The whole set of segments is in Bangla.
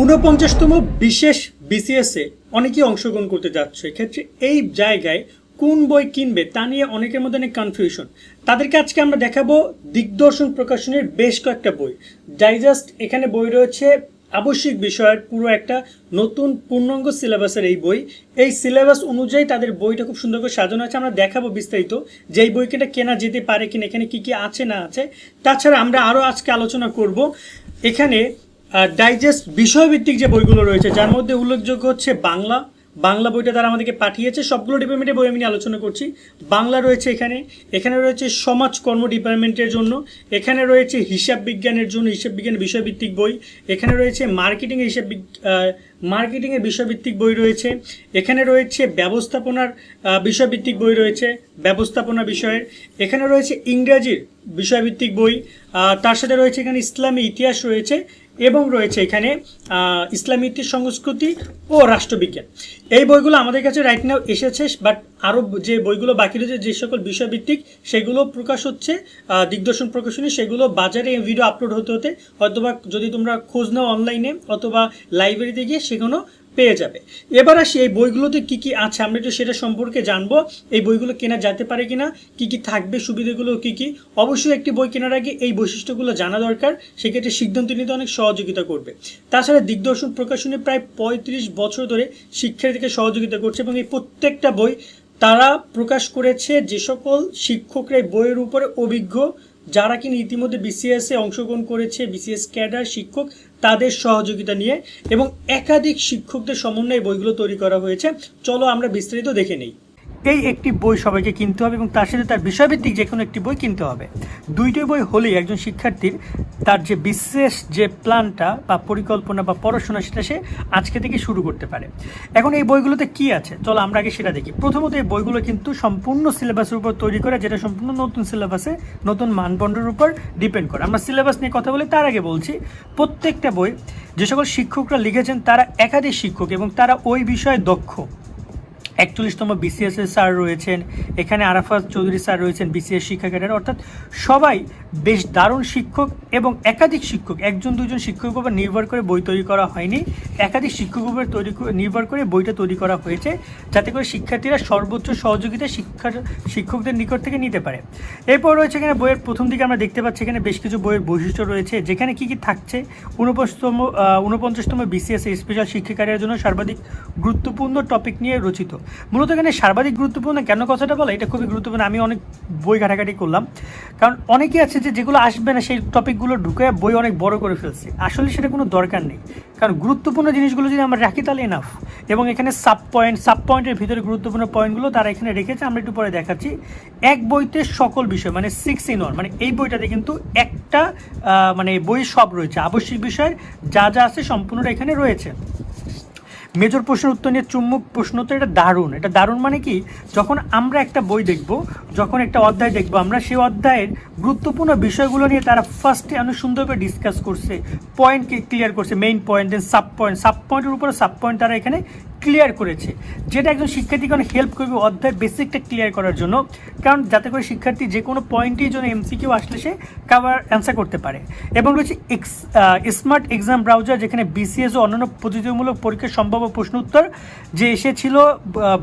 ঊনপঞ্চাশতম বিশেষ বিসিএসে অনেকেই অংশগ্রহণ করতে যাচ্ছে। এক্ষেত্রে এই জায়গায় কোন বই কিনবে তা নিয়ে অনেকের মধ্যে অনেক কনফিউশন তাদেরকে আজকে আমরা দেখাবো দিগদর্শন প্রকাশনের বেশ কয়েকটা বই। ডাইজাস্ট এখানে বই রয়েছে। আবশ্যিক বিষয়ের পুরো একটা নতুন পূর্ণাঙ্গ সিলেবাসের এই বই। এই সিলেবাস অনুযায়ী তাদের বইটা খুব সুন্দর করে সাজানো আছে। আমরা দেখাবো বিস্তারিত যে এই বইটা কেনা যেতে পারে কিনা, এখানে কি কি আছে না আছে। তাছাড়া আমরা আরও আজকে আলোচনা করব। এখানে ডাইজেস্ট বিষয়ভিত্তিক যে বইগুলো রয়েছে, যার মধ্যে উল্লেখযোগ্য হচ্ছে বাংলা। বাংলা বইটা তারা আমাদেরকে পাঠিয়েছে। সবগুলো ডিপার্টমেন্টের বই আমি আলোচনা করছি। বাংলা রয়েছে এখানে। এখানে রয়েছে সমাজকর্ম ডিপার্টমেন্টের জন্য। এখানে রয়েছে হিসাব বিজ্ঞানের জন্য, হিসাব বিজ্ঞানের বিষয়ভিত্তিক বই। এখানে রয়েছে মার্কেটিং হিসাব মার্কেটিংয়ের বিষয়ভিত্তিক বই রয়েছে। এখানে রয়েছে ব্যবস্থাপনার বিষয়ভিত্তিক বই রয়েছে, ব্যবস্থাপনা বিষয়ের। এখানে রয়েছে ইংরাজির বিষয়ভিত্তিক বই। তার সাথে রয়েছে এখানে ইসলামী ইতিহাস রয়েছে। এবং রয়েছে এখানে ইসলামিত সংস্কৃতি ও রাষ্ট্রবিজ্ঞান। এই বইগুলো আমাদের কাছে রাইট নাও এসেছে বাট আরও যে বইগুলো বাকি রয়েছে, যে সকল বিষয়ভিত্তিক, সেগুলো প্রকাশ হচ্ছে দিগদর্শন প্রকাশনী, সেগুলো বাজারে ভিডিও আপলোড হতে হতে অথবা যদি তোমরা খোঁজ নাও অনলাইনে অথবা লাইব্রেরিতে গিয়ে সেগুলো পেয়ে যাবে। এবার আসি এই বইগুলোতে কি কি আছে। আমরা একটু সেটা সম্পর্কে জানব, এই বইগুলো কেনা যেতে পারে কিনা, কি কি থাকবে, সুবিধাগুলো কি কি। অবশ্যই একটি বই কেনার আগে এই বৈশিষ্ট্যগুলো জানা দরকার, সেক্ষেত্রে সিদ্ধান্ত নিতে অনেক সহযোগিতা করবে। তাছাড়া দিগদর্শন প্রকাশনী প্রায় পঁয়ত্রিশ বছর ধরে শিক্ষার্থীকে সহযোগিতা করছে এবং এই প্রত্যেকটা বই তারা প্রকাশ করেছে যে সকল শিক্ষকরা বইয়ের উপরে অভিজ্ঞ, যারা কিনা ইতিমধ্যে বিসিএস অংশগ্রহণ করেছে বিসিএস ক্যাডার, শিক্ষক তাদের সহযোগিতা নিয়ে এবং একাধিক শিক্ষকদের সমন্বয়ে বইগুলো তৈরি করা হয়েছে। চলো আমরা বিস্তারিত দেখে নেই। এই একটি বই সবাইকে কিনতে হবে এবং তার সাথে তার বিষয়ভিত্তিক যে কোনো একটি বই কিনতে হবে। দুইটি বই হলেই একজন শিক্ষার্থীর তার যে বিশেষ যে প্ল্যানটা বা পরিকল্পনা বা পড়াশোনা সেটা সে আজকে থেকে শুরু করতে পারে। এখন এই বইগুলোতে কি আছে? চলো আমরা আগে সেটা দেখি। প্রথমত এই বইগুলো কিন্তু সম্পূর্ণ সিলেবাসের উপর তৈরি করা, যেটা সম্পূর্ণ নতুন সিলেবাসে, নতুন মানদণ্ডের উপর ডিপেন্ড করে। আমরা সিলেবাস নিয়ে কথা বলি, তার আগে বলছি, প্রত্যেকটা বই যে সকল শিক্ষকরা লিখেছেন তারা একাধিক শিক্ষক এবং তারা ওই বিষয়ে দক্ষ। একচল্লিশতম বিসিএস এর স্যার রয়েছেন। এখানে আরাফাত চৌধুরী স্যার রয়েছেন বিসিএস শিক্ষা ক্যাডার অর্থাৎ সবাই বেশ দারুণ শিক্ষক এবং একাধিক শিক্ষক, একজন, দুজন শিক্ষকের উপর নির্ভর করে বই তৈরি করা হয়নি। একাধিক শিক্ষকের উপর তৈরি নির্ভর করে বইটা তৈরি করা হয়েছে, যাতে করে শিক্ষার্থীরা সর্বোচ্চ সহযোগিতা শিক্ষার শিক্ষকদের নিকট থেকে নিতে পারে। এরপর রয়েছে এখানে বইয়ের প্রথম দিকে আমরা দেখতে পাচ্ছি এখানে বেশ কিছু বইয়ের বৈশিষ্ট্য রয়েছে, যেখানে কি কি থাকছে। ঊনপঞ্চতম ঊনপঞ্চাশতম বিসিএস স্পেশাল শিক্ষাকারের জন্য সর্বাধিক গুরুত্বপূর্ণ টপিক নিয়ে রচিত। মূলত এখানে সর্বাধিক গুরুত্বপূর্ণ কেন কথাটা বলে? এটা খুবই গুরুত্বপূর্ণ। আমি অনেক বই ঘাটাঘাটি করলাম। কারণ অনেকে আছে যে যেগুলো আসবে না, সেই টপিকগুলো ঢুকে বই অনেক বড় করে ফেলছে। আসলে সেটা কোনো দরকার নেই। কারণ গুরুত্বপূর্ণ জিনিসগুলো যদি আমরা রাখি, তাহলে এনাফ এবং এখানে সাব পয়েন্ট সাব পয়েন্টের ভিতরে গুরুত্বপূর্ণ পয়েন্টগুলো তারা এখানে রেখেছে। আমরা একটু পরে দেখাচ্ছি। এক বইতে সকল বিষয় মানে সিক্স ইন ওয়ান মানে এই বইটাতে কিন্তু একটা মানে বই সব রয়েছে। আবশ্যিক বিষয়ের যা যা আছে সম্পূর্ণটা এখানে রয়েছে। মেজর প্রশ্নের উত্তর নিয়ে চুম্বক প্রশ্ন তো এটা দারুণ। এটা দারুণ মানে কি? যখন আমরা একটা বই দেখব, যখন একটা অধ্যায় দেখব, আমরা সেই অধ্যায়ের গুরুত্বপূর্ণ বিষয়গুলো নিয়ে তারা ফার্স্টে অনেক সুন্দরভাবে ডিসকাস করছে পয়েন্টকে ক্লিয়ার করছে main point then sub point sub পয়েন্টের উপরে সাব পয়েন্ট তারা এখানে ক্লিয়ার করেছে। যেটা একজন শিক্ষার্থীকে হেল্প করবে, অধ্যায় বেসিকটা ক্লিয়ার করার জন্য। কারণ যাতে করে শিক্ষার্থী যে কোনো পয়েন্টের জন্য এমসিকিউ আসলে সে কাভার অ্যান্সার করতে পারে। এবং রয়েছে এক্স স্মার্ট এক্সাম ব্রাউজার যেখানে বিসিএস ও অন্যান্য প্রতিযোগিতামূলক পরীক্ষার সম্ভাব্য প্রশ্ন উত্তর যে এসেছিল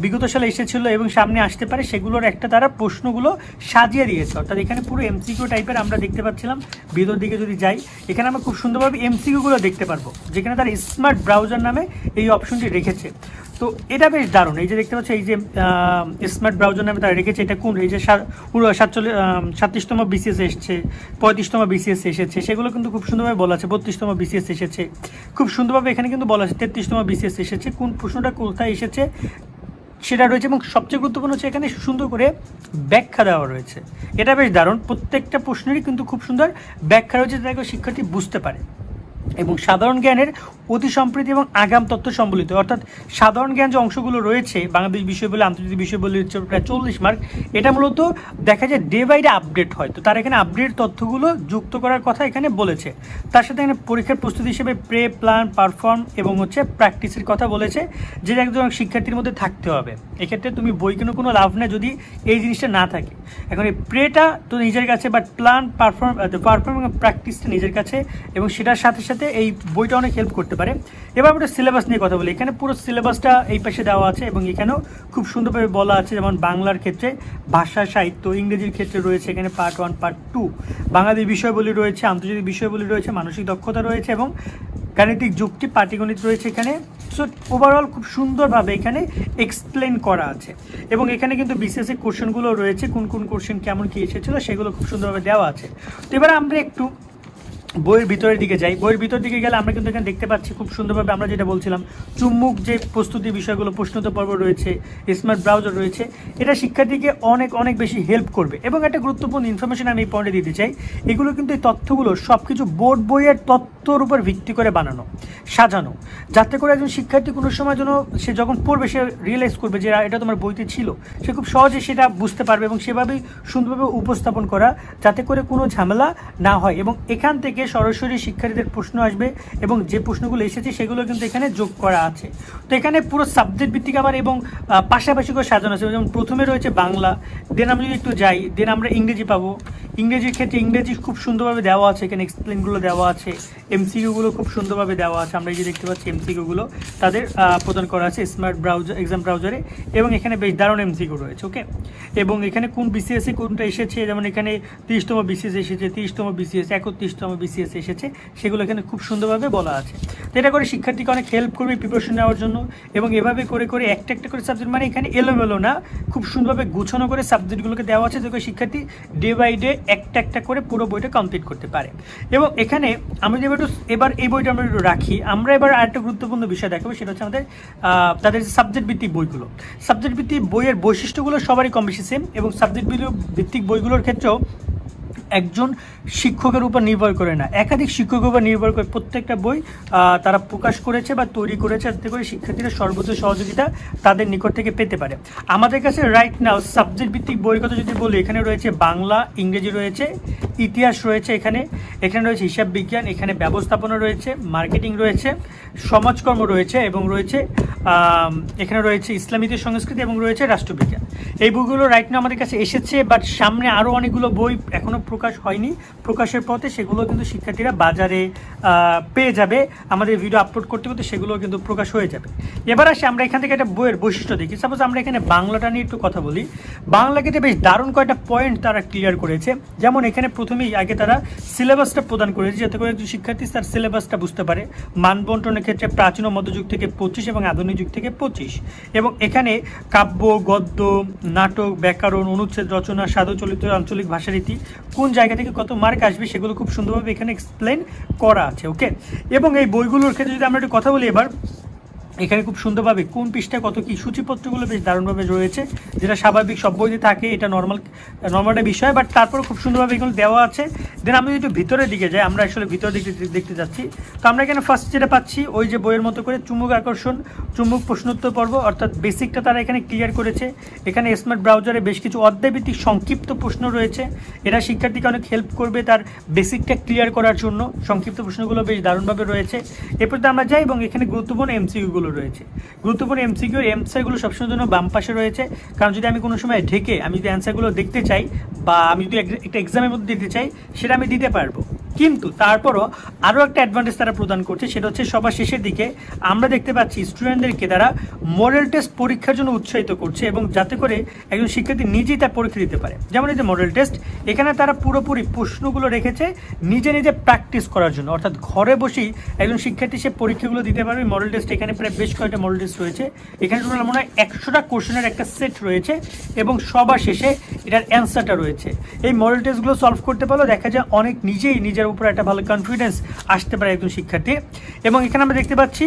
বিগত সালে এসেছিল এবং সামনে আসতে পারে, সেগুলোর একটা তারা প্রশ্নগুলো সাজিয়ে দিয়েছে। অর্থাৎ এখানে পুরো এমসিকিউ টাইপের আমরা দেখতে পাচ্ছিলাম। ভিতর দিকে যদি যাই, এখানে আমরা খুব সুন্দরভাবে এমসিকিউগুলো দেখতে পারব, যেখানে তারা স্মার্ট ব্রাউজার নামে এই অপশনটি রেখেছে। তো এটা বেশ দারুণ। এই যে দেখতে পাচ্ছ, এই যে স্মার্ট ব্রাউজার নামে তারা রেখেছে, এটা কোন? এই যে সাতচল্লিশ সাতত্রিশতম বিসিএস এসছে, পঁয়ত্রিশতম বিসিএস এসেছে, সেগুলো কিন্তু খুব সুন্দরভাবে বলা আছে, বত্রিশতম বিসিএস এসেছে। খুব সুন্দরভাবে এখানে কিন্তু বলা আছে, তেত্রিশতম বিসিএস এসেছে, কোন প্রশ্নটা কোথায় এসেছে সেটা রয়েছে, এবং সবচেয়ে গুরুত্বপূর্ণ হচ্ছে এখানে সুন্দর করে ব্যাখ্যা দেওয়া রয়েছে। এটা বেশ দারুণ, প্রত্যেকটা প্রশ্নেরই কিন্তু খুব সুন্দর ব্যাখ্যা রয়েছে, যাতে শিক্ষার্থী বুঝতে পারে। এবং সাধারণ জ্ঞানের অতি সম্প্রীতি এবং আগাম তথ্য সম্বলিত। অর্থাৎ সাধারণ জ্ঞান যে অংশগুলো রয়েছে, বাংলাদেশ বিষয় বলে আন্তর্জাতিক বিষয় বলে হচ্ছে প্রায় চল্লিশ মার্ক, এটা মূলত দেখা যায় ডে বাই ডে আপডেট হয়। তো তারা এখানে আপডেট তথ্যগুলো যুক্ত করার কথা এখানে বলেছে। তার সাথে এখানে পরীক্ষার প্রস্তুতি হিসেবে প্রে, প্ল্যান, পারফর্ম এবং হচ্ছে প্র্যাকটিসের কথা বলেছে যেটা একজন শিক্ষার্থীর মধ্যে থাকতে হবে। এক্ষেত্রে তুমি বই কিনে কোনো লাভ নেই যদি এই জিনিসটা না থাকে। এখন এই প্রেটা তো নিজের কাছে বাট প্ল্যান পারফর্ম পারফর্ম এবং প্র্যাকটিসটা নিজের কাছে এবং সেটার সাথে সাথে সাথে এই বইটা অনেক হেল্প করতে পারে। এবার আমরা সিলেবাস নিয়ে কথা বলি। এখানে পুরো সিলেবাসটা এই পাশে দেওয়া আছে এবং এখানেও খুব সুন্দরভাবে বলা আছে, যেমন বাংলার ক্ষেত্রে ভাষা, সাহিত্য, ইংরেজির ক্ষেত্রে রয়েছে এখানে part one part two Bangali বিষয়বলী রয়েছে, আন্তর্জাতিক বিষয়বলী রয়েছে, মানসিক দক্ষতা রয়েছে এবং গাণিতিক যুক্তি, পাটিগণিত রয়েছে এখানে। সো ওভারঅল খুব সুন্দরভাবে এখানে এক্সপ্লেন করা আছে। এবং এখানে কিন্তু এর কোশ্চেনগুলো রয়েছে, কোন কোন কোশ্চেন কেমন কী এসেছিল সেগুলো খুব সুন্দরভাবে দেওয়া আছে। তো এবার আমরা একটু বইয়ের ভিতরের দিকে যাই। বইয়ের ভিতর দিকে গেলে আমরা কিন্তু এখানে দেখতে পাচ্ছি খুব সুন্দরভাবে আমরা যেটা বলছিলাম, চুম্বুক যে প্রস্তুতি বিষয়গুলো, প্রশ্নোত্তর পর্ব রয়েছে স্মার্ট ব্রাউজার রয়েছে, এটা শিক্ষার্থীকে অনেক অনেক বেশি হেল্প করবে। এবং একটা গুরুত্বপূর্ণ ইনফরমেশন আমি এই পয়েন্টে দিতে চাই, এগুলো কিন্তু এই তথ্যগুলো সব কিছু বোর্ড বইয়ের তথ্যর উপর ভিত্তি করে বানানো, সাজানো, যাতে করে একজন শিক্ষার্থী কোনো সময় যেন সে যখন পড়বে, সে রিয়েলাইজ করবে যে এটা তোমার বইতে ছিল। সে খুব সহজে সেটা বুঝতে পারবে এবং সেভাবেই সুন্দরভাবে উপস্থাপন করা, যাতে করে কোনো ঝামেলা না হয়। এবং এখান থেকে সরাসরি শিক্ষার্থীদের প্রশ্ন আসবে এবং যে প্রশ্নগুলো এসেছে সেগুলো কিন্তু এখানে যোগ করা আছে। তো এখানে পুরো সাবজেক্ট ভিত্তিক আবার এবং পাশাপাশি করে সাজানো আছে। যেমন প্রথমে রয়েছে বাংলা দেন আমরা যদি একটু যাই দেন আমরা ইংরেজি পাবো। ইংরেজির ক্ষেত্রে ইংরেজি খুব সুন্দরভাবে দেওয়া আছে, এখানে এক্সপ্লেনগুলো দেওয়া আছে এমসিকিউগুলো খুব সুন্দরভাবে দেওয়া আছে, আমরা এই যে দেখতে পাচ্ছি এমসিকিউগুলো তাদের প্রদান করা আছে স্মার্ট ব্রাউজার এক্সাম ব্রাউজারে এবং এখানে বেশ দারুণ এমসিকিউ রয়েছে ওকে এবং এখানে কোন বিসিএসে কোনটা এসেছে, যেমন এখানে তিরিশতম বিসিএস এসেছে, তিরিশতম বিসিএস একত্রিশতম বিসিএস এসেছে, সেগুলো এখানে খুব সুন্দরভাবে বলা আছে। এটা করে শিক্ষার্থীকে অনেক হেল্প করবে প্রিপারেশন নেওয়ার জন্য, এবং এভাবে করে করে একটা একটা করে সাবজেক্ট মানে এখানে এলোমেলো না, খুব সুন্দরভাবে গুছানো করে সাবজেক্টগুলোকে দেওয়া আছে করে শিক্ষার্থী ডে বাই ডে একটা একটা করে পুরো বইটা কমপ্লিট করতে পারে। এবং এখানে আমরা যে একটু এবার এই বইটা আমরা একটু রাখি, আমরা এবার আরেকটা গুরুত্বপূর্ণ বিষয় দেখাবো, সেটা হচ্ছে আমাদের তাদের যে সাবজেক্ট ভিত্তিক বইগুলো। সাবজেক্ট ভিত্তিক বইয়ের বৈশিষ্ট্যগুলো সবারই কম বেশি সেম এবং সাবজেক্ট ভিত্তিক বইগুলোর ক্ষেত্রেও একজন শিক্ষকের উপর নির্ভর করে না। একাধিক শিক্ষকের উপর নির্ভর করে প্রত্যেকটা বই তারা প্রকাশ করেছে বা তৈরি করেছে, যাতে করে শিক্ষার্থীরা সর্বোচ্চ সহযোগিতা তাদের নিকট থেকে পেতে পারে। আমাদের কাছে রাইট নাও সাবজেক্ট ভিত্তিক বইয়ের কথা যদি বলি, এখানে রয়েছে বাংলা, ইংরেজি রয়েছে ইতিহাস রয়েছে এখানে। এখানে রয়েছে হিসাব বিজ্ঞান, এখানে ব্যবস্থাপনা রয়েছে, মার্কেটিং রয়েছে, সমাজকর্ম রয়েছে এবং রয়েছে এখানে রয়েছে ইসলাম সংস্কৃতি এবং রয়েছে রাষ্ট্রবিজ্ঞান। এই বইগুলো রাইট নাও আমাদের কাছে এসেছে বাট সামনে আরও অনেকগুলো বই এখনও প্রকাশ হয়নি। প্রকাশের পথে সেগুলো কিন্তু শিক্ষার্থীরা বাজারে পেয়ে যাবে। আমাদের ভিডিও আপলোড করতে করতে সেগুলো কিন্তু প্রকাশ হয়ে যাবে। এবার আসে আমরা এখান থেকে একটা বইয়ের বৈশিষ্ট্য দেখি। সাপোজ আমরা এখানে বাংলাটা নিয়ে একটু কথা বলি। বাংলা ক্ষেত্রে বেশ দারুণ কয়েকটা পয়েন্ট তারা ক্লিয়ার করেছে। যেমন এখানে প্রথমেই আগে তারা সিলেবাসটা প্রদান করেছে যাতে করে একজন শিক্ষার্থী তার সিলেবাসটা বুঝতে পারে। মানবন্টনের ক্ষেত্রে প্রাচীন মধ্যযুগ থেকে পঁচিশ এবং আধুনিক যুগ থেকে পঁচিশ। এবং এখানে কাব্য, গদ্য, নাটক, ব্যাকরণ, অনুচ্ছেদ, রচনা, সাধু, চলিত, আঞ্চলিক ভাষারীতি কোন জায়গা থেকে কত মার্ক আসবে সেগুলো খুব সুন্দরভাবে এখানে এক্সপ্লেন করা আছে ওকে এবং এই বইগুলোর ক্ষেত্রে যদি আমরা একটু কথা বলি এবার এখানে খুব সুন্দরভাবে কোন পৃষ্ঠায় কত কি সূচিপত্রগুলো বেশ দারুণভাবে রয়েছে, যেটা স্বাভাবিক সব বইতে থাকে, এটা নর্মাল নর্মাল একটা বিষয় বাট তারপর খুব সুন্দরভাবে এগুলো দেওয়া আছে। দেন আমি যদি ভিতরের দিকে যাই, আমরা আসলে ভিতরের দিকে দেখতে যাচ্ছি। তো আমরা এখানে ফার্স্ট যেটা পাচ্ছি, ওই যে বইয়ের মতো করে চুম্বক আকর্ষণ, চুম্বক প্রশ্নোত্তর পর্ব, অর্থাৎ বেসিকটা তারা এখানে ক্লিয়ার করেছে। এখানে স্মার্ট ব্রাউজারে বেশ কিছু অধ্যায়ভিত্তিক সংক্ষিপ্ত প্রশ্ন রয়েছে। এটা শিক্ষার্থীকে অনেক হেল্প করবে তার বেসিকটা ক্লিয়ার করার জন্য। সংক্ষিপ্ত প্রশ্নগুলো বেশ দারুণভাবে রয়েছে। এরপর আমরা যাই এবং এখানে গুরুত্বপূর্ণ এমসিকিউগুলো রয়েছে। গুরুত্বপূর্ণ এমসিকিউ অ্যান্সারগুলো সবসময় জন্য বাম পাশে রয়েছে। কারণ যদি আমি কোনো সময় ঢেকে আমি যদি অ্যান্সারগুলো দেখতে চাই বা আমি যদি একটা এক্সামের মধ্যে দিতে চাই, সেটা আমি দিতে পারব। কিন্তু তারপরও আরও একটা অ্যাডভান্টেজ তারা প্রদান করছে, সেটা হচ্ছে সবার শেষের দিকে আমরা দেখতে পাচ্ছি স্টুডেন্টদেরকে তারা মডেল টেস্ট পরীক্ষার জন্য উৎসাহিত করছে এবং যাতে করে একজন শিক্ষার্থী নিজেই তার পরীক্ষা দিতে পারে। যেমন এই যে মডেল টেস্ট এখানে তারা পুরোপুরি প্রশ্নগুলো রেখেছে, নিজে নিজে প্র্যাকটিস করার জন্য। অর্থাৎ ঘরে বসেই একজন শিক্ষার্থী সে পরীক্ষাগুলো দিতে পারবে। মডেল টেস্ট এখানে প্রায় বেশ কয়েকটা মডেল টেস্ট রয়েছে। এখানে টোটাল মনে হয় একশোটা কোশ্চেনের একটা সেট রয়েছে এবং সবার শেষে এটার অ্যান্সারটা রয়েছে। এই মডেল টেস্টগুলো সলভ করতে পারলেও দেখা যায় অনেক নিজেই নিজের উপর একটা ভালো কনফিডেন্স আসতে পারে একজন শিক্ষার্থী। এবং এখানে আমরা দেখতে পাচ্ছি,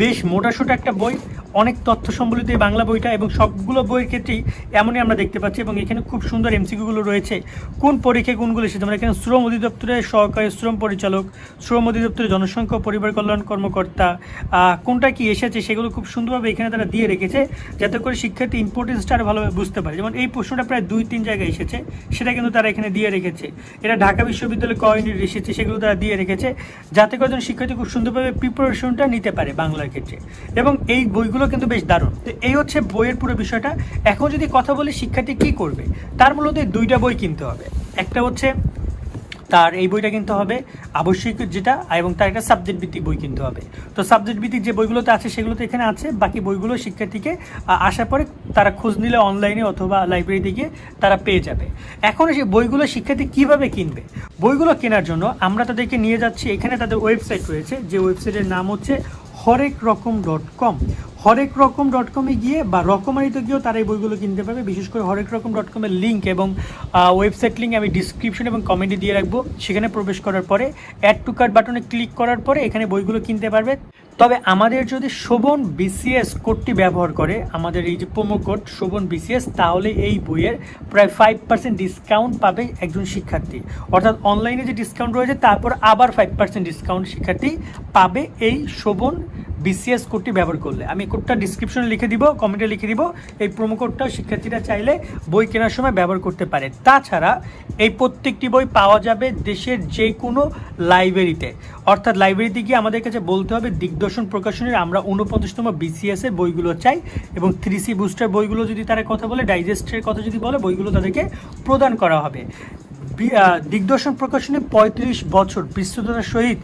বেশ মোটাসোটা একটা বই। অনেক তথ্য সম্বলিত এই বাংলা বইটা এবং সবগুলো বইয়ের ক্ষেত্রেই এমনই আমরা দেখতে পাচ্ছি এবং এখানে খুব সুন্দর এমসিকিউগুলো রয়েছে। কোন পরীক্ষায় কোনগুলো এসেছে? আমরা এখানে শ্রম অধিদপ্তরের সহকারী শ্রম পরিচালক, শ্রম অধিদপ্তরের জনসংখ্যা, পরিবার কল্যাণ কর্মকর্তা কোনটা কি এসেছে সেগুলো খুব সুন্দরভাবে এখানে তারা দিয়ে রেখেছে যাতে করে শিক্ষার্থী ইম্পর্টেন্সটা আরও ভালোভাবে বুঝতে পারে। যেমন এই প্রশ্নটা প্রায় দুই তিন জায়গায় এসেছে, সেটা কিন্তু তারা এখানে দিয়ে রেখেছে। এটা ঢাকা বিশ্ববিদ্যালয় ক ইউনিট এসেছে সেগুলো তারা দিয়ে রেখেছে, যাতে করে শিক্ষার্থী খুব সুন্দরভাবে প্রিপারেশনটা নিতে পারে বাংলার ক্ষেত্রে। এবং এই বইগুলো কিন্তু বেশ দারুণ। তো এই হচ্ছে বইয়ের পুরো বিষয়টা। এখন যদি কথা বলি শিক্ষার্থী কী করবে, তার মূলত দুইটা বই কিনতে হবে। একটা হচ্ছে তার এই বইটা কিনতে হবে, আবশ্যিক যেটা এবং তার একটা সাবজেক্ট ভিত্তিক বই কিনতে হবে। তো সাবজেক্ট ভিত্তিক যে বইগুলোতে আছে সেগুলো তো এখানে আছে, বাকি বইগুলো শিক্ষার্থীকে আসার পরে তারা খোঁজ নিলে অনলাইনে অথবা লাইব্রেরিতে গিয়ে তারা পেয়ে যাবে। এখন সেই বইগুলো শিক্ষার্থী কীভাবে কিনবে? বইগুলো কেনার জন্য আমরা তাদেরকে নিয়ে যাচ্ছি। এখানে তাদের ওয়েবসাইট রয়েছে। যে ওয়েবসাইটের নাম হচ্ছে হরেক রকম ডট কম হরেক রকম ডট কমে গিয়ে বা রকমারিতে গিয়েও তারা এই বইগুলো কিনতে পারবে। বিশেষ করে হরেক রকম ডট কমের লিঙ্ক এবং ওয়েবসাইট লিঙ্ক আমি ডিসক্রিপশন এবং কমেন্টে দিয়ে রাখব। সেখানে প্রবেশ করার পরে অ্যাড টু কার্ড বাটনে ক্লিক করার পরে এখানে বইগুলো কিনতে পারবে। তবে আমাদের যদি শোভন বিসিএস কোডটি ব্যবহার করে, আমাদের এই যে প্রোমো কোড শোভন বিসিএস তাহলে এই বইয়ের প্রায় ফাইভ পার্সেন্ট ডিসকাউন্ট পাবে একজন শিক্ষার্থী। অর্থাৎ অনলাইনে যে ডিসকাউন্ট রয়েছে, তারপর আবার ফাইভ পার্সেন্ট ডিসকাউন্ট শিক্ষার্থী পাবে এই শোভন বিসিএস কোডটি ব্যবহার করলে। আমি কোডটা ডিসক্রিপশনে লিখে দিব কমেন্টে লিখে দিব, এই প্রোমো কোডটা শিক্ষার্থীরা চাইলে বই কেনার সময় ব্যবহার করতে পারে। তাছাড়া এই প্রত্যেকটি বই পাওয়া যাবে দেশের যে কোনো লাইব্রেরিতে অর্থাৎ লাইব্রেরিতে গিয়ে আমাদের কাছে বলতে হবে, দিগদর্শন প্রকাশনের আমরা উনপঞ্চাশতম বিসিএস এর বইগুলো চাই এবং থ্রি সি বুস্টার বইগুলো যদি তারা কথা বলে ডাইজেস্টের কথা যদি বলে, বইগুলো তাদেরকে প্রদান করা হবে। দিগদর্শন প্রকাশনে পঁয়ত্রিশ বছর বিস্তৃততার সহিত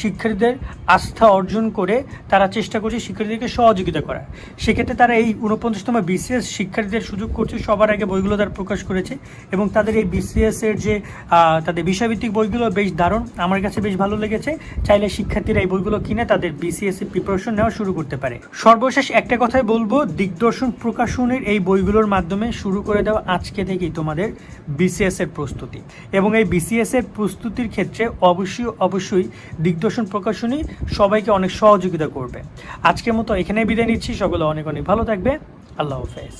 শিক্ষার্থীদের আস্থা অর্জন করে তারা চেষ্টা করছে শিক্ষার্থীদেরকে সহযোগিতা করার। সেক্ষেত্রে তারা এই উনপঞ্চাশতম বিসিএস শিক্ষার্থীদের সুযোগ করছে, সবার আগে বইগুলো তারা প্রকাশ করেছে এবং তাদের এই বিসিএস এর যে তাদের বিষয়ভিত্তিক বইগুলো বেশ দারুণ। আমার কাছে বেশ ভালো লেগেছে। চাইলে শিক্ষার্থীরা এই বইগুলো কিনে তাদের বিসিএস এর প্রিপারেশন নেওয়া শুরু করতে পারে। সর্বশেষ একটা কথাই বলব, দিগদর্শন প্রকাশনের এই বইগুলোর মাধ্যমে শুরু করে দেওয়া আজকে থেকেই তোমাদের বিসিএস এর প্রস্তুতি। এবং এই বিসিএস এর প্রস্তুতির ক্ষেত্রে অবশ্যই অবশ্যই দিগদর্শন প্রকাশনী সবাইকে অনেক সহযোগিতা করবে। আজকের মতো এখানে বিদায় নিচ্ছি। সকলে অনেক অনেক ভালো থাকবে। আল্লাহ হাফেজ।